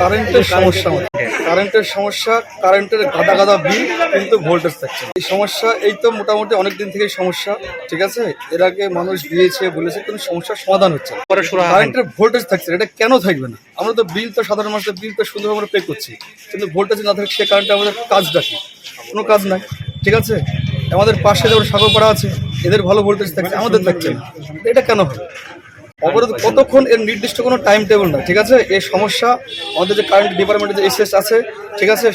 কারেন্টের সমস্যা কারেন্টের সমস্যা কারেন্টের গাদা গাদা বিল কিন্তু ভোল্টেজ থাকছে এই সমস্যা এই তো মোটামুটি অনেক দিন থেকেই সমস্যা ঠিক আছে? এর আগে মানুষ দিয়েছে বলেছে কিন্তু সমস্যার সমাধান হচ্ছে কারেন্টের ভোল্টেজ থাকছে এটা কেন থাকবে না? আমরা তো বিল তো সাধারণ মানুষের বিল তো সুন্দর আমরা পে করছি কিন্তু ভোল্টেজ না থাকলে সে কারেন্টে আমাদের কাজটা কি? কোনো কাজ নাই ঠিক আছে? আমাদের পাশে যেমন সাগরপাড়া আছে এদের ভালো ভোল্টেজ থাকছে আমাদের থাকছে না। এটা কেন হবে? অবরোধ কতক্ষণ এর নির্দিষ্ট কোনো টাইম টেবিল না ঠিক আছে? এই সমস্যা আমাদের যে কারেন্ট ডিপার্টমেন্টের যে এসএস আছে ঠিক আছে?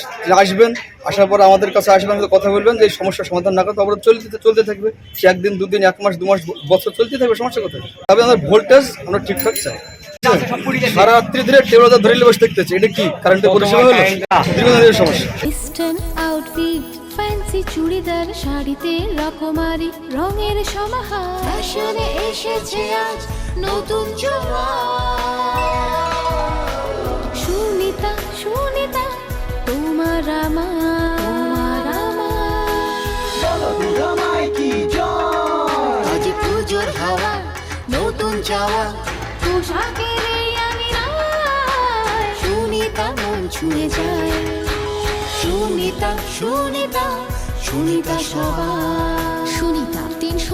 আসবেন আসার পর আমাদের কাছে আসবেন কথা বলবেন যে এই সমস্যার সমাধান না করতে অবরোধ চলতে চলতে থাকবে। সে একদিন দুদিন এক মাস দু মাস বছর চলতে থাকবে সমস্যা কোথায়? তবে আমাদের ভোল্টেজ আমরা ঠিকঠাক চাই। সারা রাত্রি ধরে টেবিল ধরে বসে দেখতেছি এটা কি? কারেন্টের পরিষেবা হলো? দীর্ঘদিনের সমস্যা। ফ্যান্সি চুড়িদার শাড়িতে রকমারি রঙের সমাহার। ফ্যাশনে এসেছে আজ নতুন সুনিতা সুনিতা, তোমার আমার। আজ পুজোর হাওয়া, নতুন চাওয়া, পোশাকের আমি সুনিতা, মন ছুঁয়ে যায়। সুনিতা সুনিতা সুনিতা সবার। সুনিতা